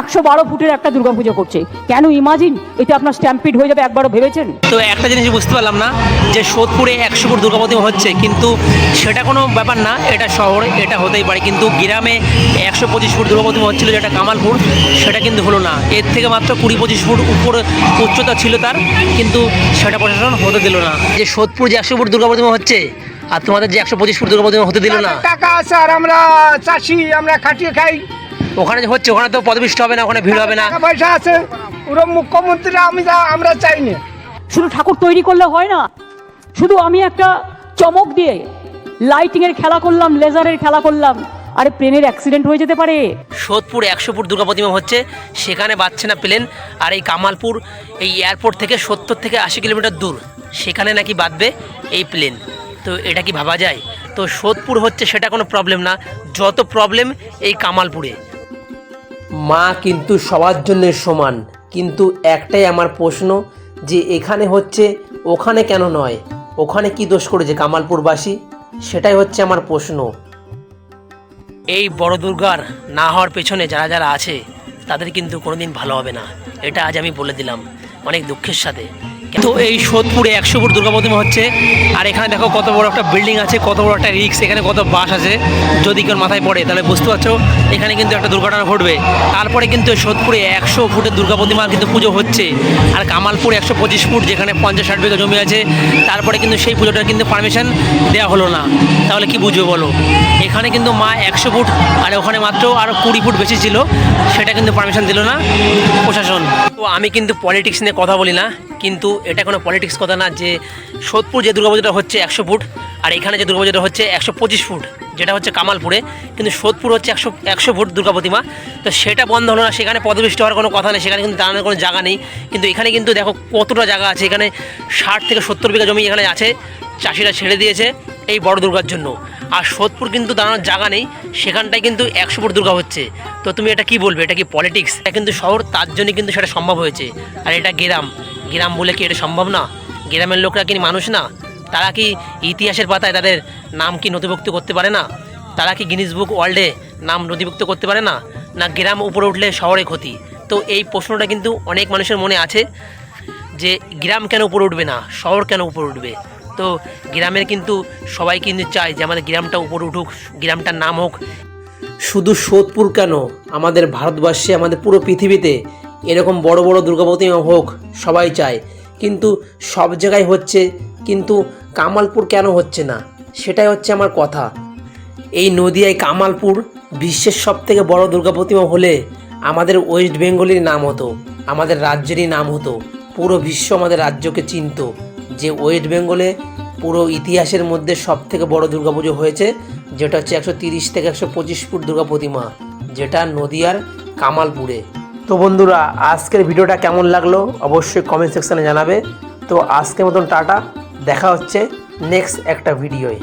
একশো বারো ফুটের একটা দুর্গাপুজো করছে। কেন ইমাজিন এটা আপনার স্ট্যাম্পিড হয়ে যাবে একবারও ভেবেছেন? তো একটা জিনিস বুঝতে পারলাম না যে সোদপুরে একশো ফুট দুর্গা প্রতিমা হচ্ছে কিন্তু সেটা কোনো ব্যাপার না এটা শহর এটা হতেই পারে কিন্তু গ্রামে একশো পঁচিশ ফুট দুর্গা প্রতিমা হচ্ছিল যেটা কামালপুর সেটা কিন্তু হলো না। এর থেকে মাত্র কুড়ি পঁচিশ ফুট উপর উচ্চতা ছিল তার কিন্তু সেটা প্রশাসন হতে দিল না। যে সোদপুর যে একশো ফুট দুর্গা প্রতিমা হচ্ছে আর তোমাদের যে একশো পঁচিশ ফুট দুর্গা প্রতিমা হতে দিল না। টাকা আছে আর আমরা চাষি আমরা খাটিয়ে খাই। ওখানে যে হচ্ছে ওখানে তো পদবিষ্ট হবে না ওখানে ভিড় হবে না। টাকা পয়সা আছে পুরো মুখ্যমন্ত্রী আমি যা- আমরা চাই না। শুধু ঠাকুর তৈরি করলে হয় না শুধু আমি একটা চমক দিয়ে লাইটিংয়ের খেলা করলাম লেজারের খেলা করলাম আরে প্লেনের অ্যাক্সিডেন্ট হয়ে যেতে পারে। সোদপুর একশো ফুট দুর্গা প্রতিমা হচ্ছে সেখানে বাচ্ছে না প্লেন আর এই কামালপুর এই এয়ারপোর্ট থেকে সত্তর থেকে আশি কিলোমিটার দূর সেখানে নাকি বাঁধবে এই প্লেন তো এটা কি ভাবা যায়? তো সোদপুর হচ্ছে সেটা কোনো প্রবলেম না যত প্রবলেম এই কামালপুরে। মা কিন্তু সবার জন্য সমান। কিন্তু একটাই আমার প্রশ্ন যে এখানে হচ্ছে, ওখানে কেন নয়? ওখানে কি দোষ করেছে কামালপুরবাসী? সেটাই হচ্ছে আমার প্রশ্ন। এই বড় দুর্গার না হওয়ার পেছনে যারা যারা আছে, তাদের কিন্তু কোনোদিন ভালো হবে না। এটা আজ আমি বলে দিলাম। অনেক দুঃখের সাথে। কিন্তু এই সোদপুরে একশো ফুট দুর্গা প্রতিমা হচ্ছে। আর এখানে দেখো কত বড় একটা বিল্ডিং আছে, কত বড় একটা রিক্স এখানে কত বাস আছে। যদি কেউ মাথায় পড়ে, তাহলে বুঝতে পারছ, এখানে কিন্তু একটা দুর্ঘটনা ঘটবে। তারপরে কিন্তু সোদপুরে একশো ফুটের দুর্গা প্রতিমার কিন্তু পুজো হচ্ছে। আর কামালপুর একশো পঁচিশ ফুট, যেখানে পঞ্চাশ ষাট বিঘা জমি আছে, তারপরে কিন্তু সেই পুজোটার কিন্তু পারমিশন দেওয়া হলো না। তাহলে কি বুঝবে বলো? এখানে কিন্তু মা একশো ফুট, আর ওখানে মাত্র আরও কুড়ি ফুট বেশি ছিল, সেটা কিন্তু পারমিশন দিল না প্রশাসন। তো আমি কিন্তু পলিটিক্স নিয়ে কথা বলি না। কিন্তু এটা কোনো পলিটিক্স কথা না যে সোদপুর যে দুর্গাপুজোটা হচ্ছে একশো ফুট আর এখানে যে দুর্গাপুজোটা হচ্ছে একশো পঁচিশ ফুট, যেটা হচ্ছে কামালপুরে। কিন্তু সোদপুর হচ্ছে একশো একশো ফুট দুর্গা প্রতিমা তো সেটা বন্ধ হলো না, সেখানে পদবৃষ্টি হওয়ার কোনো কথা নেই, সেখানে কিন্তু দাঁড়ানোর কোনো জায়গা নেই। কিন্তু এখানে কিন্তু দেখো কতটা জায়গা আছে, এখানে ষাট থেকে সত্তর বিঘা জমি এখানে আছে, চাষিরা ছেড়ে দিয়েছে এই বড় দুর্গার জন্য। আর সোদপুর কিন্তু দাঁড়ানোর জায়গা নেই, সেখানটায় কিন্তু একশো ফুট দুর্গা হচ্ছে। তো তুমি এটা কি বলবে? এটা কি পলিটিক্স এটা কিন্তু শহর, তার জন্য কিন্তু সেটা সম্ভব হয়েছে। আর এটা গ্রাম। গ্রাম বলে কি এটা সম্ভব না? গ্রামের লোকরা কি মানুষ না? তারা কি ইতিহাসের পাতায় তাদের নাম কি নথিভুক্ত করতে পারে না? তারা কি গিনিস বুক ওয়ার্ল্ডে নাম নথিভুক্ত করতে পারে না? না গ্রাম উপরে উঠলে শহরে ক্ষতি? তো এই প্রশ্নটা কিন্তু অনেক মানুষের মনে আছে যে গ্রাম কেন উপরে উঠবে না? শহর কেন উপরে উঠবে? তো গ্রামের কিন্তু সবাই কিন্তু চায় যে আমাদের গ্রামটা উপরে উঠুক, গ্রামটার নাম হোক। শুধু সোদপুর কেন? আমাদের ভারতবর্ষে, আমাদের পুরো পৃথিবীতে এরকম বড় বড় দুর্গা প্রতিমা হোক, সবাই চায়। কিন্তু সব জায়গায় হচ্ছে, কিন্তু কামালপুর কেন হচ্ছে না? সেটাই হচ্ছে আমার কথা। এই নদিয়ায় কামালপুর বিশ্বের সব থেকে বড় দুর্গা প্রতিমা হলে আমাদের ওয়েস্ট বেঙ্গলের নাম হতো, আমাদের রাজ্যেরই নাম হতো। পুরো বিশ্ব আমাদের রাজ্যকে চিনত যে ওয়েস্ট বেঙ্গলে পুরো ইতিহাসের মধ্যে সব থেকে বড় দুর্গাপুজো হয়েছে, যেটা হচ্ছে একশো তিরিশ থেকে একশো পঁচিশ ফুট দুর্গা প্রতিমা যেটা নদিয়ার কামালপুরে। তো বন্ধুরা, আজকের ভিডিওটা কেমন লাগল অবশ্যই কমেন্ট সেকশানে জানাবে। তো আজকের মতন টাটা, দেখা হচ্ছে নেক্সট একটা ভিডিওয়